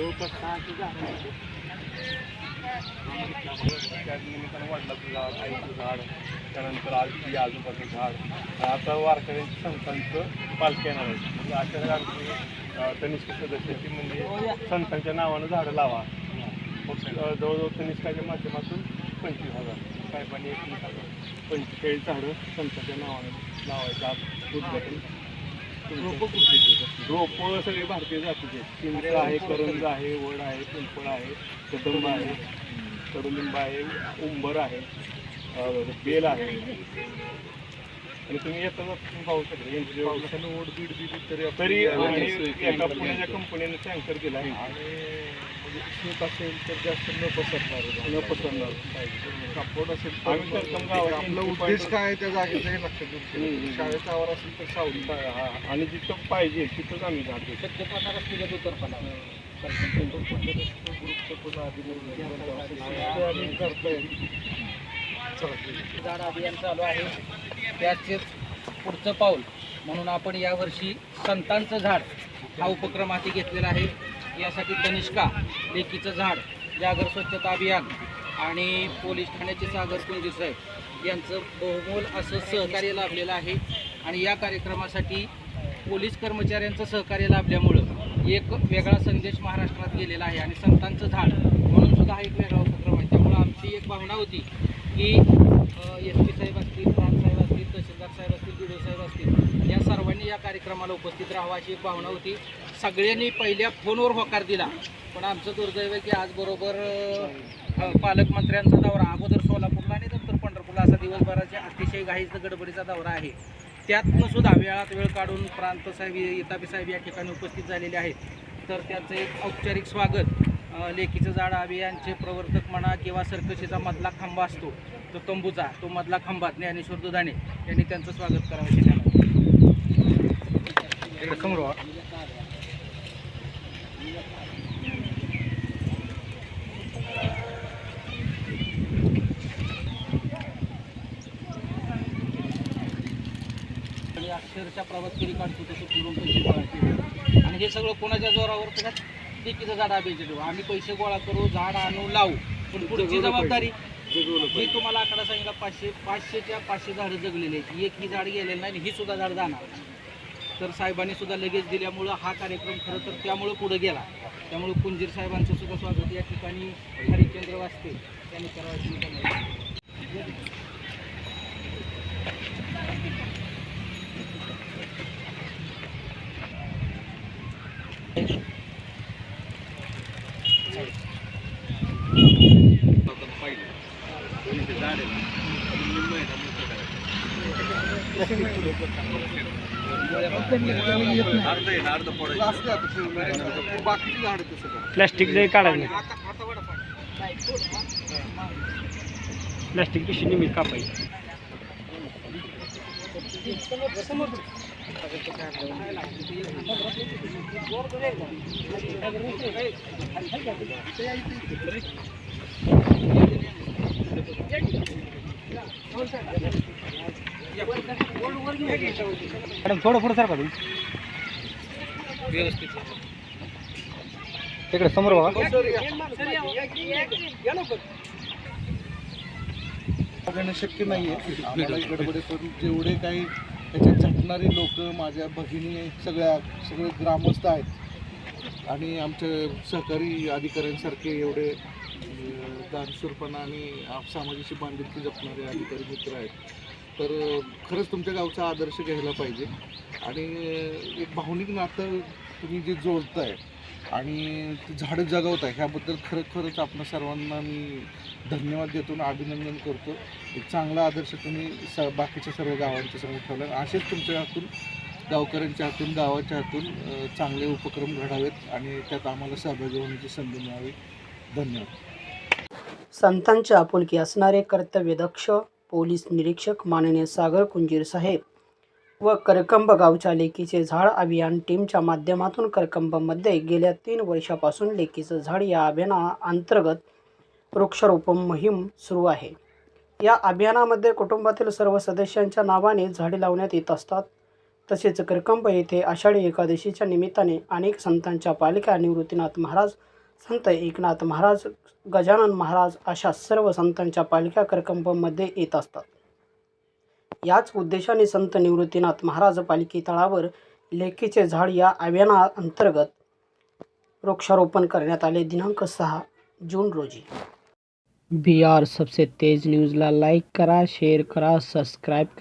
जवळपास झाडं होते. त्या निमित्तानं वडिलाचं झाड आईचं झाड त्यानंतर आजी आजोबाचं झाड आता वारकऱ्यांची संतांचं पालखी येणार आहे म्हणजे अशा आमची तनिष्क कनिष्ठ सदस्याची म्हणजे संतांच्या नावानं झाडं लावा मग जवळजवळ तनिष्काच्या माध्यमातून पंचवीस हजार साहेबांनी एकवीस हजार पंचेचाळीस झाडं संतांच्या नावानं लावायचं आज उद्घाटन रोपं सगळे भारतीय जातीचे. चिंच आहे करंज आहे वड आहे पिंपळ आहे कदंब आहे. कडुलिंब आहे उंबर आहे बेल आहे. आणि तुम्ही येता जाता तुम्ही पाहू शकता. यांची पावसानं ओढ बीड बीड तरी तरी आणि एका पुण्याच्या कंपनीने टँकर दिला आहे. आणि म्हणजे शेत असेल तर जास्त न पसरणार. न पसरणार. कापड असेल तर आम्ही तर कम गावाची आपला उद्देश काय आहे त्या जागेचं हे लक्षात हम्म. हम्म. शाळेचा आवार असेल तर सावली. आणि जिथं पाहिजे तिथंच आम्ही जातो झाड अभियान चालू आहे. त्याचेच पुढचं पाऊल म्हणून आपण यावर्षी संतांचं झाड हा उपक्रम हाती घेतलेला आहे. यासाठी कनिष्का लेकीचं झाड जागर स्वच्छता अभियान आणि पोलीस ठाण्याचे सागर कुंजी साहेब यांचं बहुमोल असं सहकार्य लाभलेलं आहे. आणि या कार्यक्रमासाठी पोलीस कर्मचाऱ्यांचं सहकार्य लाभल्यामुळं एक वेगळा संदेश महाराष्ट्रात गेलेला आहे. आणि संतांचं झाड म्हणून सुद्धा हा एक वेगळा उपक्रम आहे. त्यामुळं आमची एक भावना होती की एस पी साहेब असतील प्रांत साहेब असतील तहसीलदार साहेब असतील बी साहेब असतील या सर्वांनी या कार्यक्रमाला उपस्थित राहावं अशी एक भावना होती. सगळ्यांनी पहिल्या फोनवर होकार दिला. पण आमचं दुर्दैव आहे की आज बरोबर पालकमंत्र्यांचा दौरा अगोदर सोलापूरला आणि नंतर पंढरपूरला असा दिवसभराच्या अतिशय घाईचा गडबडीचा दौरा आहे. त्यातनं सुद्धा वेळात वेळ काढून प्रांत साहेब इताबी साहेब या ठिकाणी उपस्थित झालेले आहेत. तर त्याचं एक औपचारिक स्वागत. अ, लेकीचं झाड अभियानचे प्रवर्तक म्हणा किंवा सर्कशीचा मधला खांबा असतो तो तंबूचा तो मधला खांबा ज्ञानेश्वर दुधाणे यांनी त्यांचं स्वागत करावं त्यांना समोर अक्षरशः प्रवास करी काढतो तसं केले आणि हे सगळं कोणाच्या जोरावर लेकीचं झाड अभियान ठेवू. आम्ही पैसे गोळा करू झाड आणू लावू. पण पुढची जबाबदारी मी तुम्हाला आकडा सांगितला पाचशे पाचशेच्या पाचशे झाडं जगलेली आहेत. एक ही झाड गेलेलं नाही आणि ही सुद्धा झाड जाणार. तर साहेबांनी सुद्धा लगेच दिल्यामुळं हा कार्यक्रम खरं तर त्यामुळं पुढे गेला. त्यामुळं कुंजीर साहेबांचं सुद्धा स्वागत. या ठिकाणी हरिश्चंद्र वासते. त्यांनी करावं प्लास्टिक जाई काढायचं प्लास्टिक पिशवी निमित मॅडम थोडं पुढं सारखा तुम्ही. व्यवस्थित. तिकडे समोर बघा. बघणं शक्य नाही आहे आम्हाला गडबडीतून जेवढे काही त्याच्यात झटणारी लोक माझ्या भगिनी सगळ्या सगळे ग्रामस्थ आहेत. आणि आमचे सहकारी अधिकाऱ्यांसारखे एवढे अं, दानशूरपणा आणि आप- सामाजिक बांधिलकी जपणारे अधिकारी मित्र आहेत. तर खरंच तुमच्या गावचा आदर्श घ्यायला पाहिजे. आणि एक भावनिक नातं तुम्ही जे जोडताय आणि ते झाडं जगवताय ह्याबद्दल खरं खरंच आपण सर्वांना मी धन्यवाद देतो आणि अभिनंदन करतो. एक चांगला आदर्श तुम्ही स बाकीच्या सर्व गावांच्या समोर ठेवला असेच तुमच्या हातून गावकऱ्यांच्या हातून गावाच्या हातून चांगले उपक्रम घडावेत आणि त्यात आम्हाला सहभागी होण्याची संधी मिळावी. धन्यवाद. संतांच्या आपुलकी असणारे कर्तव्यदक्ष पोलीस निरीक्षक माननीय सागर कुंजीर साहेब व करकंब गावच्या लेकीचे झाड अभियान टीमच्या माध्यमातून करकंबमध्ये गेल्या तीन वर्षापासून लेकीचं झाड या अभियाना अंतर्गत वृक्षारोपण मोहीम सुरू आहे. या अभियानामध्ये कुटुंबातील सर्व सदस्यांच्या नावाने झाडे लावण्यात येत असतात. तसेच करकंब येथे आषाढी एकादशीच्या निमित्ताने अनेक संतांच्या पालिका निवृत्तीनाथ महाराज संत एकनाथ महाराज गजानन महाराज अशा सर्व संतांच्या पालख्या करकंबमध्ये येत असतात. याच उद्देशाने संत निवृत्तीनाथ महाराज पालखी तळावर लेकीचे झाड या अभियाना अंतर्गत वृक्षारोपण करण्यात आले. दिनांक सहा जून रोजी. बी आर सबसे तेज न्यूज़ला लाईक करा शेअर करा सबस्क्राईब